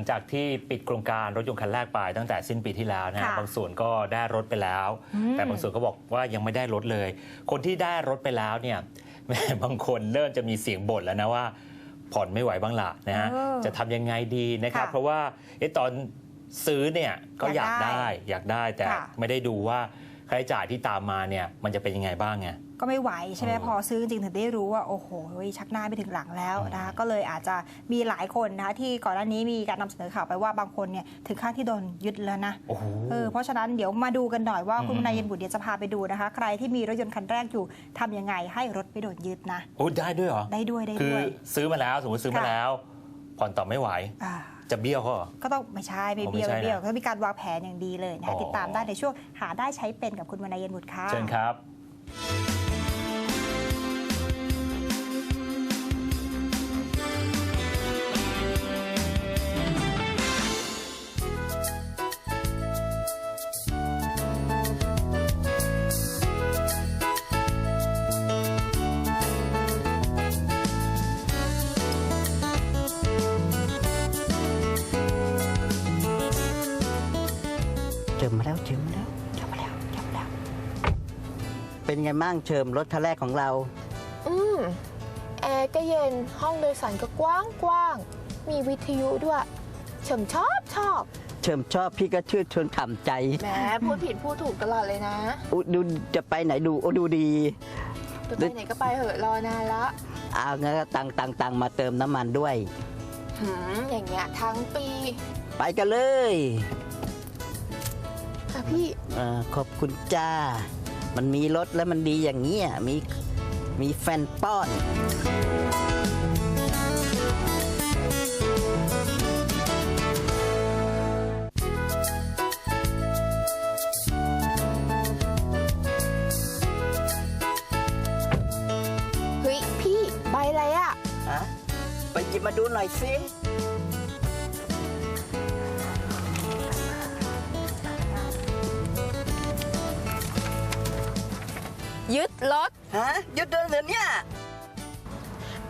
งจากที่ปิดโครงการรถยนต์คันแรกไปตั้งแต่สิ้นปีที่แล้วนะฮะค่ะบางส่วนก็ได้รถไปแล้ว อืม แต่บางส่วนก็บอกว่ายังไม่ได้รถเลย คนที่ได้รถไปแล้วเนี่ยแม่บางคนเริ่มจะมีเสียงบ่นแล้วนะว่า ผ่อนไม่ไหวบ้างละนะฮะเออจะทำยังไงดีนะครับ ค่ะเพราะว่าเอ๊ะตอนซื้อเนี่ยก็อายอยากกได้ได้อยากได้แต่ค่ะ ไม่ได้ดูว่าค่าใช้จ่ายที่ตามมาเนี่ยมันจะเป็นยังไงบ้างไง ก็ไม่ไหวใช่ไหมเออพอซื้อจริงๆถึงได้รู้ว่าโอ้โหชักหน้าไปถึงหลังแล้วนะคะก็เลยอาจจะมีหลายคนนะคะที่ก่อนหน้านี้มีการนำเสนอข่าวไปว่าบางคนเนี่ยถึงขั้นที่โดนยึดแล้วนะโอ้โหเออเพราะฉะนั้นเดี๋ยวมาดูกันหน่อยว่าอืมคุณนายเย็นบุตรเดี๋ยวจะพาไปดูนะคะ ใครที่มีรถยนต์คันแรกอยู่ทำยังไงให้รถไม่โดนยึดนะโอ้ได้ด้วยเหรอได้ด้วยได้คือด้วยซื้อมาแล้วสมมติซื้อมาค่ะแล้ว ผ่อนต่อไม่ไหวอ่าจะเบี้ยวเขาเหรอก็ต้องไม่ใช่ไม่อ๋อเบี้ยวไม่ไม่ใช่นะเบี้ยวก็มีการวางแผนอย่างดีเลยนะอ๋คะอติดตามได้ในช่วงหาได้ใช้เป็นกับคุณวรรณเย็นบุตรค่ะเชิญครับ เป็นไงบ้างเชิมรถคันแรกของเรา อืมแอร์ก็เย็นห้องโดยสารก็กว้างกว้างๆมีวิทยุด้วยเฉิมชอบชอบ เชิมชอบพี่ก็ชื่อชวนฉ่ำใจ แหมพูดผิดพูดถูกตลอดเลยนะอุยดูจะไปไหนดูโอ้ดูดี จะไปไหนก็ไปเหอะรอนานละเอางั้นก็ตังตังตังมาเติมน้ำมันด้วย หืมอย่างเงี้ยทั้งปีไปกันเลยค่ะพี่ เออขอบคุณจ้า มันมีรถแล้วมันดีอย่างเงี้ยมีมีแฟนป้อนเฮ้ยพี่ใบอะไรอะฮะไปหยิบมาดูหน่อยสิ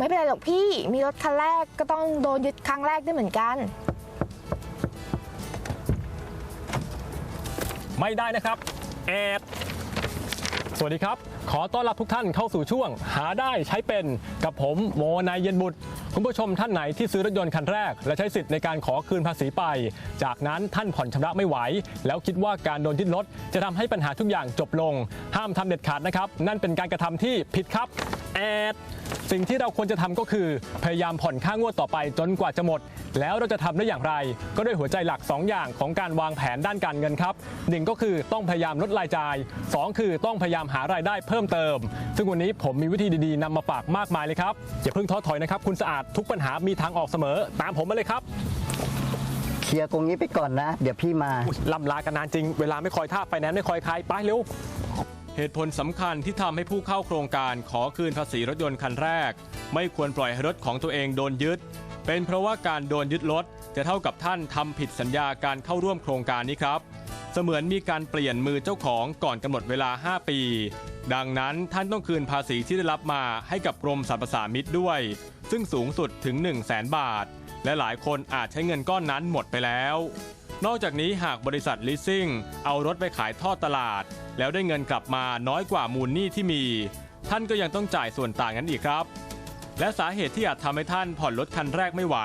ไม่เป็นไรหรอกพี่ มีรถคันแรกก็ต้องโดนยึดครั้งแรกด้วยเหมือนกัน ไม่ได้นะครับ แอด สวัสดีครับ ขอต้อนรับทุกท่านเข้าสู่ช่วง หาได้ใช้เป็นกับผมโมนายเย็นบุตร คุณผู้ชมท่านไหนที่ซื้อรถยนต์คันแรก และใช้สิทธิ์ในการขอคืนภาษีไป จากนั้นท่านผ่อนชำระไม่ไหว แล้วคิดว่าการโดนยึดรถจะทำให้ปัญหาทุกอย่างจบลง ห้ามทำเด็ดขาดนะครับ นั่นเป็นการกระทำที่ผิดครับ แอดสิ่งที่เราควรจะทำก็คือ พยายามผ่อนค่างวดต่อไปจนกว่าจะหมด แล้วเราจะทำได้อย่างไร ก็ด้วยหัวใจหลัก 2 อย่างของการวางแผนด้านการเงินครับหนึ่งก็คือต้องพยายามลดรายจ่าย 2 คือต้องพยายามหารายได้เพิ่มเติม ซึ่งวันนี้ผมมีวิธีดีๆนำมาฝากมากมายเลยครับ อย่าเพิ่งท้อถอยนะครับคุณสะอาดทุกปัญหามีทางออกเสมอ ตามผมมาเลยครับเคลียร์ตรงนี้ไปก่อนนะ เดี๋ยวพี่มาอุ๊ยล่ำลากันนานจริงเวลาไม่คอยท่าไปแนนซ์ไม่คอยใครไปเร็ว เหตุผลสำคัญที่ทำให้ผู้เข้าโครงการขอคืนภาษีรถยนต์คันแรก ไม่ควรปล่อยให้รถของตัวเองโดนยึด เป็นเพราะว่าการโดนยึดรถจะเท่ากับท่านทำผิดสัญญาการเข้าร่วมโครงการนี้ครับ เสมือนมีการเปลี่ยนมือเจ้าของก่อนกำหนดเวลา 5 ปี ดังนั้นท่านต้องคืนภาษีที่ได้รับมาให้กับกรมสรรพสามิตด้วย ซึ่งสูงสุดถึง 1 0 0 0 0แบาท และหลายคนอาจใช้เงินก้อนนั้นหมดไปแล้วนอกจากนี้หากบริษัทลิสซิ่งเอารถไปขายทอดตลาด แล้วได้เงินกลับมาน้อยกว่ามูลหนี้ที่มี ท่านก็ยังต้องจ่ายส่วนต่างนั้นอีกครับ และสาเหตุที่อาจทำให้ท่านผ่อนรถคันแรกไม่ไหว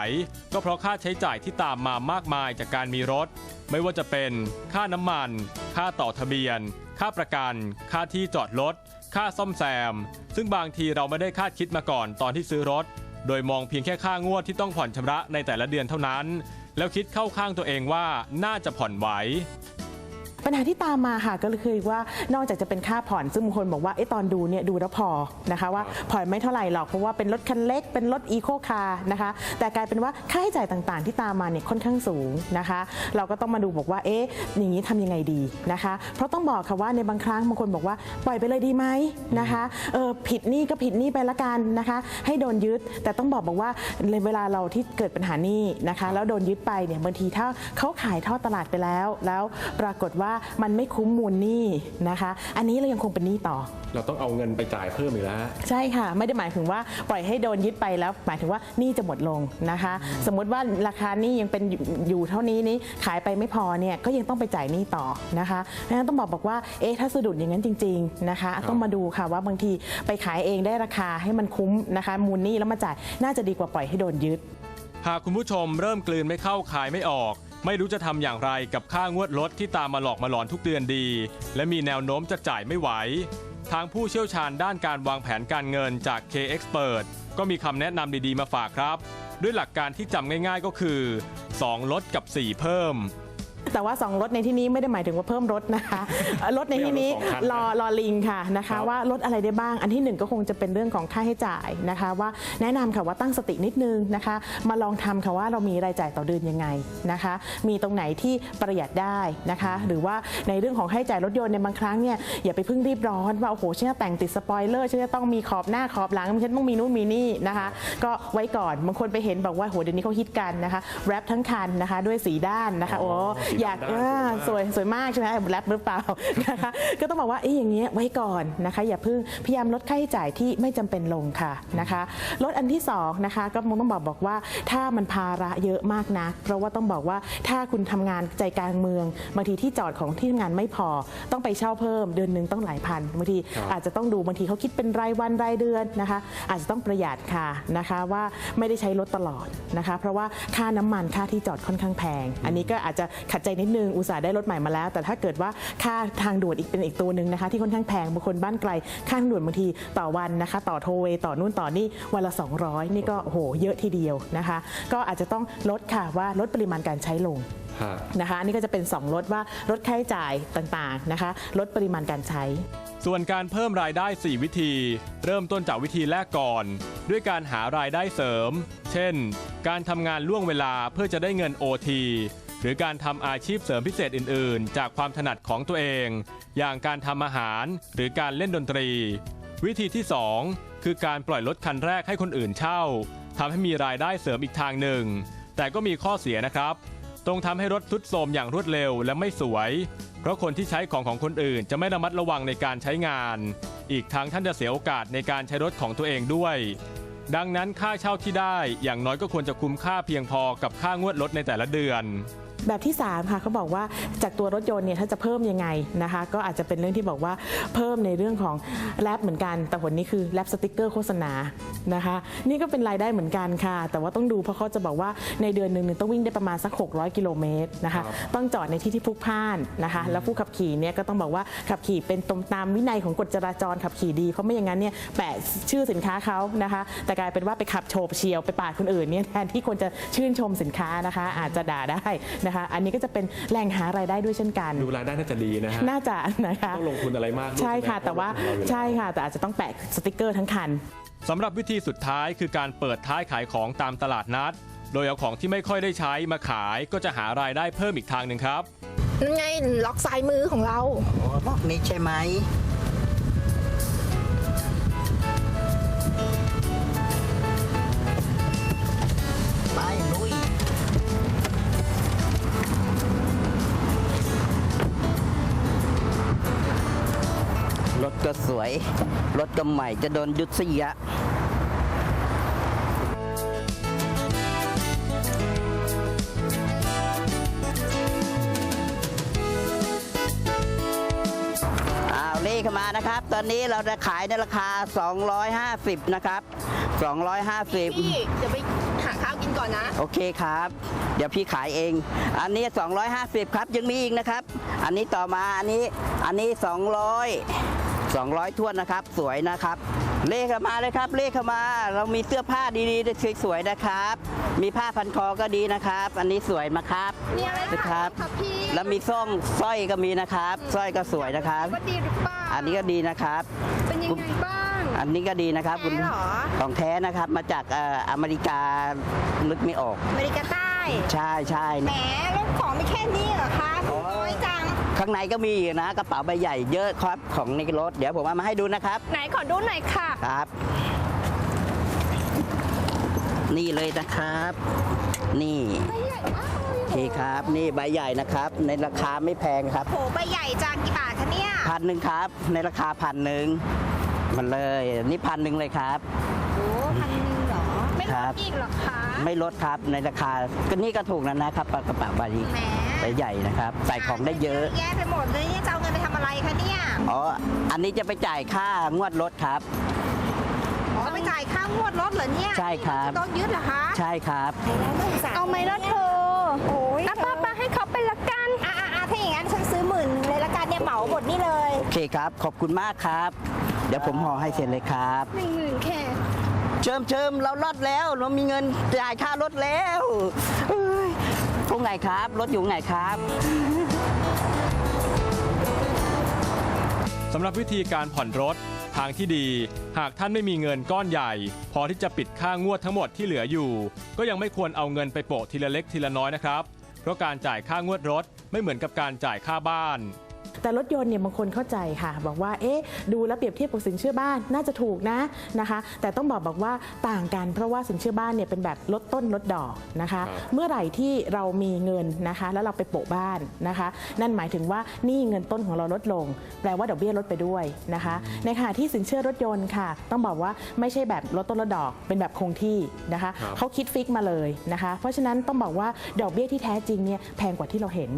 ก็เพราะค่าใช้จ่ายที่ตามมามากมายจากการมีรถ ไม่ว่าจะเป็น ค่าน้ำมัน ค่าต่อทะเบียน ค่าประกัน ค่าที่จอดรถค่าซ่อมแซม ซึ่งบางทีเราไม่ได้คาดคิดมาก่อนตอนที่ซื้อรถ โดยมองเพียงแค่ค่างวดที่ต้องผ่อนชำระในแต่ละเดือนเท่านั้น แล้วคิดเข้าข้างตัวเองว่าน่าจะผ่อนไหว ปัญหาที่ตามมาค่ะก็คือว่านอกจากจะเป็นค่าผ่อน ซึ่งบางคนบอกว่าเอะตอนดูเนี่ยดูแล้วพอนะคะว่าผ่อนไม่เท่าไหร่หรอกเพราะว่าเป็นรถคันเล็กเป็นรถอีโคคาร์นะคะแต่กลายเป็นว่าค่าใช้จ่ายต่างๆ ที่ตามมาเนี่ยค่อนข้างสูงนะคะ เราก็ต้องมาดูบอกว่าเอ๊ะอย่างนี้ทำยังไงดีนะคะ เพราะต้องบอกค่ะว่าในบางครั้งบางคนบอกว่าปล่อยไปเลยดีไหมนะคะเออผิดหนี้ก็ผิดหนี้ไปละกันนะคะ ให้โดนยึดแต่ต้องบอกบอกว่าในเวลาเราที่เกิดปัญหาหนี้นะคะ แล้วโดนยึดไปเนี่ยบางทีถ้าเขาขายทอดตลาดไปแล้ว แล้วปรากฏว่ามันไม่คุ้มมูลหนี้นะคะ อันนี้เรายังคงเป็นหนี้ต่อ เราต้องเอาเงินไปจ่ายเพิ่มอีกแล้ว ใช่ค่ะ ไม่ได้หมายถึงว่าปล่อยให้โดนยึดไปแล้ว หมายถึงว่าหนี้จะหมดลงนะคะ สมมติว่าราคาหนี้ยังเป็นอยู่อยู่เท่านี้นี้ขายไปไม่พอเนี่ยก็ยังต้องไปจ่ายหนี้ต่อนะคะดังนั้นต้องบอกบอกว่าเอ๊ะถ้าสะดุดอย่างนั้นจริง ๆนะคะ ต้องมาดูค่ะว่าบางทีไปขายเองได้ราคาให้มันคุ้มนะคะ มูลหนี้แล้วมาจ่ายน่าจะดีกว่าปล่อยให้โดนยึด หากคุณผู้ชมเริ่มกลืนไม่เข้าขายไม่ออก ไม่รู้จะทำอย่างไรกับค่างวดรถที่ตามมาหลอกมาหลอนทุกเดือนดี และมีแนวโน้มจะจ่ายไม่ไหว ทางผู้เชี่ยวชาญด้านการวางแผนการเงินจาก K-Expert ก็มีคำแนะนำดีๆมาฝากครับ ด้วยหลักการที่จำง่ายๆก็คือ 2 ลดกับ 4 เพิ่ม แต่ว่า 2 รถในที่นี้ไม่ได้หมายถึงว่าเพิ่มรถนะคะเอ่อรถในที่นี้ไม่เอารถสองคันนะรอรอลิงค่ะนะครัคะบว่ารถอะไรได้บ้าง อันที่หนึ่งก็คงจะเป็นเรื่องของค่าใช้จ่ายนะคะ ว่าแนะนำค่ะว่าตั้งสตินิดนึงนะคะ มาลองทำค่ะว่าเรามีรายจ่ายต่อเดือนยังไงนะคะ มีตรงไหนที่ประหยัดได้นะคะ หรือว่าในเรื่องของค่าใช้จ่ายรถยนต์ในยบางครั้งเนี่ยอย่าไปเพิ่งรีบร้อนว่าโอ้โหฉันจะแต่งติดสปอยเลอร์ฉันจะต้องมีขอบหน้าขอบหลังฉันต้องมีนู่นมีนี่นะคะ ก็ไว้ก่อนบางคนไปเห็นบอกว่าโหเดี๋ยวนี้เขาฮิตกันนะคะแรปทั้งคันนะคะ ด้วยสีด้านนะคะโอ้สีดำอยากด้านเออสวยสวยมากใช่ไหมแรปหรือเปล่านะคะก็ต้องบอกว่าเอ๊ะอย่างเงี้ยไว้ก่อนนะคะ อย่าเพิ่งพยายามลดค่าใช้จ่ายที่ไม่จำเป็นลงค่ะนะคะลดอันที่สองนะคะก็มงต้องบอกบอกว่าถ้ามันภาระเยอะมากนะเพราะว่าต้องบอกว่าถ้าคุณทำงานใจกลางเมืองบางทีที่จอดของที่ทำงานไม่พอต้องไปเช่าเพิ่มเดือนหนึ่งต้องหลายพันบางทีครับอาจจะต้องดูบางทีเขาคิดเป็นรายวันรายเดือนนะคะ อาจจะต้องประหยัดค่ะนะคะว่าไม่ได้ใช้รถตลอดนะคะ เพราะว่าค่าน้ำมันค่าที่จอดค่อนข้างแพง อันนี้ก็อาจจะขัดใจนิดนึงอุตส่าห์ได้รถใหม่มาแล้ว แต่ถ้าเกิดว่าค่าทางด่วนอีกเป็นอีกตัวหนึ่งนะคะ ที่ค่อนข้างแพงบางคนบ้านไกลค่าทางด่วนบางทีต่อวันนะคะ ต่อโทเวย์ต่อนู่นต่อนี่วันละ 200 นี่ก็โอ้โหเยอะทีเดียวนะคะ ก็อาจจะต้องลดค่ะว่าลดปริมาณการใช้ลงนะคะอันนี้ก็จะเป็น 2 ลดว่าลดค่าใช้จ่ายต่างๆนะคะ ลดปริมาณการใช้ ส่วนการเพิ่มรายได้ 4 วิธี เริ่มต้นจากวิธีแรกก่อน ด้วยการหารายได้เสริม เช่น การทำงานล่วงเวลาเพื่อจะได้เงิน OT ห รือการทำอาชีพเสริมพิเศษอื่น ๆ จากความถนัดของตัวเอง อย่างการทำอาหารหรือการเล่นดนตรี วิธีที่ 2 คือการปล่อยรถคันแรกให้คนอื่นเช่าทำให้มีรายได้เสริมอีกทางหนึ่ง แต่ก็มีข้อเสียนะครับ ตรงทำให้รถทรุดโทรมอย่างรวดเร็วและไม่สวย เพราะคนที่ใช้ของของคนอื่นจะไม่ระมัดระวังในการใช้งาน อีกทั้งท่านจะเสียโอกาสในการใช้รถของตัวเองด้วยดังนั้นค่าเช่าที่ได้อย่างน้อยก็ควรจะคุ้มค่าเพียงพอกับค่างวดรถในแต่ละเดือน แบบที่3ค่ะเขาบอกว่าจากตัวรถยนต์เนี่ยถ้าจะเพิ่มยังไงนะคะ ก็อาจจะเป็นเรื่องที่บอกว่าเพิ่มในเรื่องของแรปเหมือนกัน แต่ผลนี้คือแรปสติกเกอร์โฆษณานะคะ นี่ก็เป็นรายได้เหมือนกันค่ะ แต่ว่าต้องดูเพราะเขาจะบอกว่าในเดือนหนึ่งเนี่ยต้องวิ่งได้ประมาณสัก 600 กิโลเมตรนะคะ ต้องจอดในที่ที่พลุกพล่านนะคะ แล้วผู้ขับขี่เนี่ยก็ต้องบอกว่าขับขี่เป็นตรงตามวินัยของกฎจราจรขับขี่ดีเพราะไม่อย่างนั้นเนี่ยแปะชื่อสินค้าเขานะคะ แต่กลายเป็นว่าไปขับโฉบเฉียวไปปาดคนอื่นเนี่ยแทนที่ควรจะชื่นชมสินค้านะคะ อาจจะด่าได้นะคะอันนี้ก็จะเป็นแหล่งหารายได้ด้วยเช่นกัน ดูรายได้น่าจะดีนะฮะน่าจะนะคะต้องลงทุนอะไรมากด้วยใช่ค่ะใช่ไหมแต่ว่าเพราะว่าของเราอยู่แล้วใช่ค่ะ แต่อาจจะต้องแปะสติกเกอร์ทั้งคันสำหรับวิธีสุดท้ายคือการเปิดท้ายขายของตามตลาดนัด โดยเอาของที่ไม่ค่อยได้ใช้มาขายก็จะหารายได้เพิ่มอีกทางหนึ่งครับนั่นไงล็อกซ้ายมือของเราโอ้บอกนี้ใช่ไหม ก็สวย รถก็ใหม่จะโดนยุดเสียอ้าวเลขเข้ามานะครับ ตอนนี้เราจะขายในราคา 250 นะครับ 250พี่เดี๋ยวไปหาข้าวกินก่อนนะ โอเคครับ เดี๋ยวพี่ขายเอง อันนี้ 250 ครับ ยังมีอีกนะครับ อันนี้ต่อมา อันนี้ อันนี้ 200 200ท้วนนะครับ สวยนะครับ เลขเข้ามาเลยครับ เลขเข้ามา เรามีเสื้อผ้าดีๆสวยๆนะครับ มีผ้าพันคอก็ดีนะครับ อันนี้สวยนะครับมีอะไรนะคขายรับไหมครับพี่แล้วมีส้มสร้อยก็มีนะครับสร้อยก็สวยนะครับว่าดีหรือเปล่าอันนี้ก็ดีนะครับ เป็นยังไงบ้างอันนี้ก็ดีนะครับคุณแท้เหรอของแท้นะครับมาจากเอ่ออเมริกานึกไม่ออก อเมริกาใต้ ใช่ใช่แหมรถของไม่แค่นี้เหรอคะน้อยจัง ข้างในก็มีอีกนะกระเป๋าใบใหญ่เยอะครับของในรถ เดี๋ยวผมเอามาให้ดูนะครับ ไหนขอดูหน่อยค่ะ ครับ นี่เลยนะครับ นี่ใหญ่มากเลยเคครับ นี่ใบใหญ่นะครับ ในราคาไม่แพงครับโหใบใหญ่จังกี่บาทคะเนี่ยพันหนึ่งครับ ในราคาพันหนึ่งมันเลยนี่พันหนึ่งเลยครับโอ้พันหนึ่งเหรอ ไม่ลครัดบอีกเหรอคะ ไม่ลดครับในราคาก็นี่ก็ถูกแล้วนะครับกระเป๋าใบนี้ แหมใบใหญ่นะครับใส่ของได้เยอะ แย่ไปหมดเลยเนี่ยจะเอาเงินไปทำอะไรคะเนี่ยอ๋อ อันนี้จะไปจ่ายค่างวดรถครับ อ๋อไปจ่ายค่างวดรถเหรอเนี่ยใช่ครับโดนยึดเหรอคะใช่ครับ เอาไหมล่ะเธอโอ้ยอะป้าป้าให้เขาไปละกัน อะอะอะถ้าอย่างนั้นฉันซื้อหมื่นหนึ่งเลยละกันเนี่ยเหมาหมดนี่เลย โอเคครับ ขอบคุณมากครับ เดี๋ยวผมห่อให้เสร็จเลยครับหนึ่งหมื่นแค่ เชิมเชิมเราลดแล้ว เรามีเงินจ่ายค่ารถแล้วเอ้ย ตรงไหนครับ รถอยู่ไหนครับสำหรับวิธีการผ่อนรถทางที่ดี หากท่านไม่มีเงินก้อนใหญ่ พอที่จะปิดค่างวดทั้งหมดที่เหลืออยู่ ก็ยังไม่ควรเอาเงินไปโปะทีละเล็กทีละน้อยนะครับ เพราะการจ่ายค่างวดรถไม่เหมือนกับการจ่ายค่าบ้าน แต่รถยนต์เนี่ยบางคนเข้าใจค่ะ บอกว่าเอ๊ะดูแล้วเปรียบเทียบกับสินเชื่อบ้านน่าจะถูกนะนะคะ แต่ต้องบอกบอกว่าต่างกันเพราะว่าสินเชื่อบ้านเนี่ยเป็นแบบลดต้นลดดอกนะคะ เมื่อไหร่ที่เรามีเงินนะคะ แล้วเราไปโปะบ้านนะคะ นั่นหมายถึงว่าหนี่เงินต้นของเราลดลง แปลว่าดอกเบี้ยลดไปด้วยนะคะ ในขณะที่สินเชื่อรถยนต์ค่ะ ต้องบอกว่าไม่ใช่แบบลดต้นลดดอกเป็นแบบคงที่นะคะเขาคิดฟิกมาเลยนะคะ เพราะฉะนั้นต้องบอกว่าดอกเบี้ยที่แท้จริงเนี่ยแพงกว่าที่เราเห็น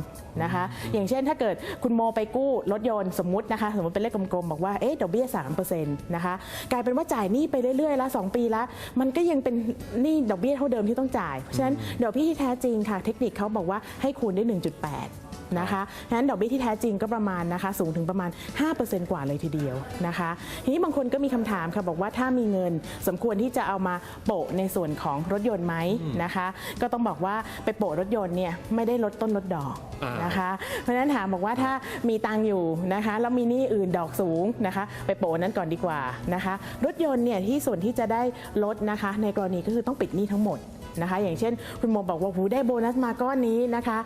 นะคะ อย่างเช่นถ้าเกิดคุณโมไปกู้รถยนต์สมมุตินะคะสมมติเป็นเลขกลมๆบอกว่าเอ๊ะดอกเบี้ย3%นะคะกลายเป็นว่าจ่ายหนี้ไปเรื่อยๆละ2ปีละมันก็ยังเป็นหนี้ดอกเบี้ยเท่าเดิมที่ต้องจ่าย เพราะฉะนั้นดอกเบี้ยที่แท้จริงค่ะเทคนิคเขาบอกว่าให้คูณได้ 1.8 นะคะฉะนั้นดอกเบี้ยที่แท้จริงก็ประมาณนะคะสูงถึงประมาณ 5%กว่าเลยทีเดียวนะคะทีนี้บางคนก็มีคำถามค่ะบอกว่าถ้ามีเงินสมควรที่จะเอามาโปะในส่วนของรถยนต์ไหมนะคะ ก็ต้องบอกว่าไปโปะรถยนต์เนี่ยไม่ได้ลดต้นลดดอกนะคะเพราะฉะนั้นถามบอกว่าถ้ามีตังอยู่นะคะแล้วมีหนี้อื่นดอกสูงนะคะ ไปโปะนั้นก่อนดีกว่านะคะ รถยนต์เนี่ยที่ส่วนที่จะได้ลดนะคะ ในกรณีก็คือต้องปิดหนี้ทั้งหมด นะคะ อย่างเช่น คุณโมบอกว่าหูได้โบนัสมาก้อนนี้นะคะ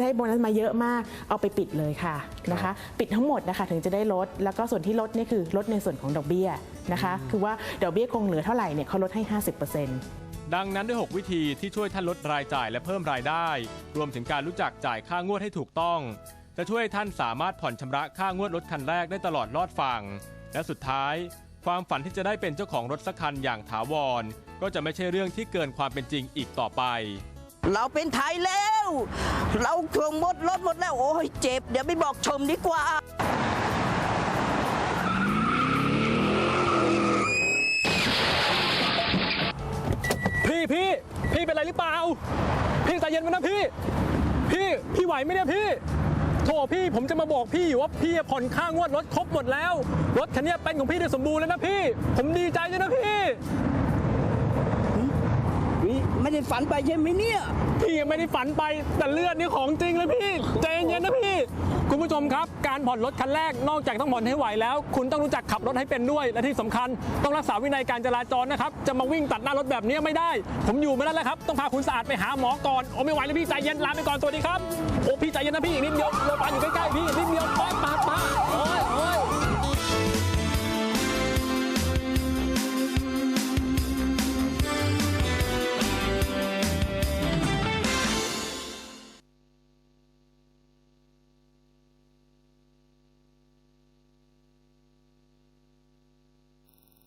ได้โบนัสมาเยอะมากเอาไปปิดเลยค่ะนะคะ ปิดทั้งหมดนะคะถึงจะได้ลด แล้วก็ส่วนที่ลดนี่คือลดในส่วนของดอกเบี้ยนะคะ คือว่าดอกเบี้ยคงเหลือเท่าไหร่เนี่ยเขาลดให้ 50%ดังนั้นด้วย 6 วิธีที่ช่วยท่านลดรายจ่ายและเพิ่มรายได้ รวมถึงการรู้จักจ่ายค่างวดให้ถูกต้อง จะช่วยให้ท่านสามารถผ่อนชำระค่างวดรถคันแรกได้ตลอดรอดฝั่งและสุดท้าย ความฝันที่จะได้เป็นเจ้าของรถสักคันอย่างถาวร ก็จะไม่ใช่เรื่องที่เกินความเป็นจริงอีกต่อไป เราเป็นไทยแล้ว เราเครื่องหมดรถหมดแล้ว โอ้ยเจ็บ เดี๋ยวไม่บอกชมดีกว่า พี่พี่พี่เป็นไรหรือเปล่า พี่ใจเย็นไว้นะพี่ พี่ พี่ไหวไหมเนี่ยพี่โถพี่ผมจะมาบอกพี่อยู่ว่าพี่ผ่อนค่างวดรถครบหมดแล้ว รถคันนี้เป็นของพี่ได้สมบูรณ์แล้วนะพี่ ผมดีใจเลยนะพี่ ไม่ได้ฝันไปใช่ไหมเนี่ย พี่ยังไม่ได้ฝันไปแต่เลือดนี่ของจริงเลยพี่ใจเย็นนะพี่ คุณผู้ชมครับ การผ่อนรถคันแรกนอกจากต้องผ่อนให้ไหวแล้ว คุณต้องรู้จักขับรถให้เป็นด้วย และที่สำคัญ ต้องรักษาวินัยการจราจรนะครับ จะมาวิ่งตัดหน้ารถแบบนี้ไม่ได้ ผมอยู่ไมาแล้แหละครับ ต้องพาคุณสะอาดไปหาหมอก่อนโอ้ไม่ไหวแล้วพี่ใจเย็นลาไปก่อนสวัสดีครับโอ้พี่ใจเย็นนะพี่อีกนิดเดียวโรงพยาบาลอยู่ใกล้ๆพี่นิดเดียวไปไปไป